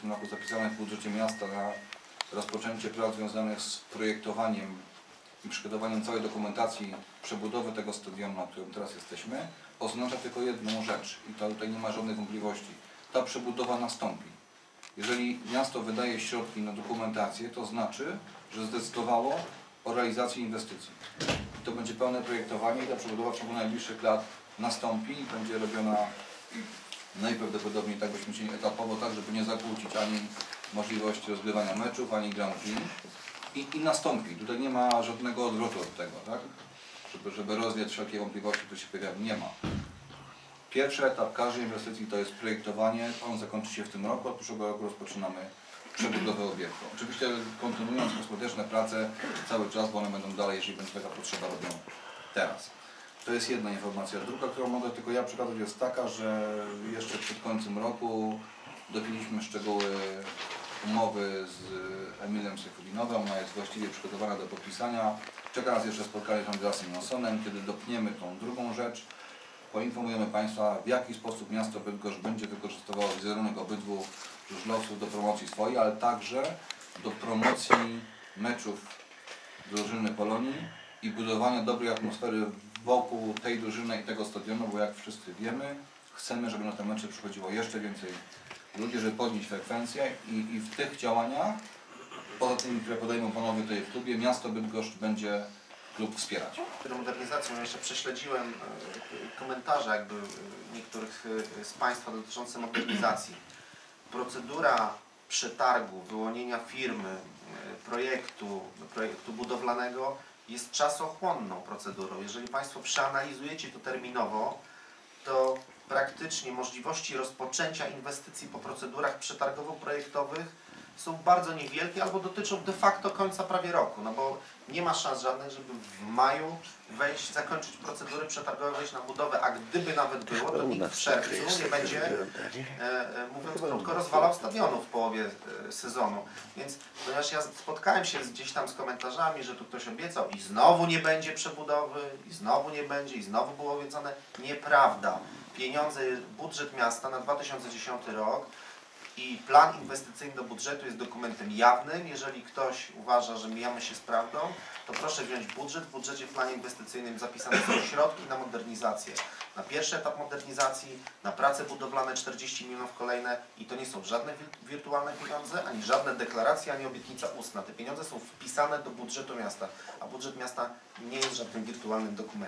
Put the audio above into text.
tym roku zapisane w budżecie miasta na rozpoczęcie prac związanych z projektowaniem i przygotowaniem całej dokumentacji przebudowy tego stadionu, na którym teraz jesteśmy, oznacza tylko jedną rzecz i to tutaj nie ma żadnej wątpliwości. Ta przebudowa nastąpi. Jeżeli miasto wydaje środki na dokumentację, to znaczy, że zdecydowało o realizacji inwestycji. I to będzie pełne projektowanie i ta przebudowa w ciągu najbliższych lat nastąpi i będzie robiona najprawdopodobniej, tak byśmy chcieli, etapowo, tak żeby nie zakłócić ani możliwości rozgrywania meczów, ani Grand Prix. I, I nastąpi. Tutaj nie ma żadnego odwrotu od tego, tak? Żeby, żeby rozwiać wszelkie wątpliwości, które się pojawiają. Nie ma. Pierwszy etap każdej inwestycji to jest projektowanie. On zakończy się w tym roku. Od przyszłego roku rozpoczynamy przebudowę obiektu. Oczywiście kontynuując kosmetyczne prace cały czas, bo one będą dalej, jeżeli będzie taka potrzeba robione teraz. To jest jedna informacja. Druga, którą mogę tylko ja przekazać jest taka, że jeszcze przed końcem roku dobiliśmy szczegóły umowy z Emilem Sefudinowem. Ona jest właściwie przygotowana do podpisania. Czeka nas jeszcze spotkanie z Andreasem Jonsonem, kiedy dopniemy tą drugą rzecz. Poinformujemy Państwa, w jaki sposób miasto Bydgoszcz będzie wykorzystywało wizerunek obydwu żużlowców do promocji swojej, ale także do promocji meczów drużyny Polonii i budowania dobrej atmosfery wokół tej drużyny i tego stadionu, bo jak wszyscy wiemy, chcemy, żeby na te mecze przychodziło jeszcze więcej ludzi, żeby podnieść frekwencję i, i w tych działaniach, poza tymi, które podejmą panowie tutaj w klubie, miasto Bydgoszcz będzie klub wspierać. modernizacją. Ja jeszcze prześledziłem e, komentarze jakby e, niektórych e, z Państwa dotyczące modernizacji. Procedura przetargu, wyłonienia firmy, projektu, projektu budowlanego jest czasochłonną procedurą. Jeżeli Państwo przeanalizujecie to terminowo, to praktycznie możliwości rozpoczęcia inwestycji po procedurach przetargowo-projektowych są bardzo niewielkie albo dotyczą de facto końca prawie roku, no bo nie ma szans żadnych, żeby w maju wejść, zakończyć procedury przetargowe, wejść na budowę, a gdyby nawet było, to nikt w czerwcu nie będzie, e, e, mówiąc krótko, rozwalał stadionu w połowie e, sezonu. Więc ponieważ ja spotkałem się gdzieś tam z komentarzami, że tu ktoś obiecał i znowu nie będzie przebudowy, i znowu nie będzie, i znowu było obiecane, nieprawda. Pieniądze, budżet miasta na 2010 rok i plan inwestycyjny do budżetu jest dokumentem jawnym. Jeżeli ktoś uważa, że mijamy się z prawdą, to proszę wziąć budżet. W budżecie w planie inwestycyjnym zapisane są środki na modernizację. Na pierwszy etap modernizacji, na prace budowlane 40 milionów kolejne i to nie są żadne wir- wirtualne pieniądze, ani żadne deklaracje, ani obietnica ustna. Te pieniądze są wpisane do budżetu miasta, a budżet miasta nie jest żadnym wirtualnym dokumentem.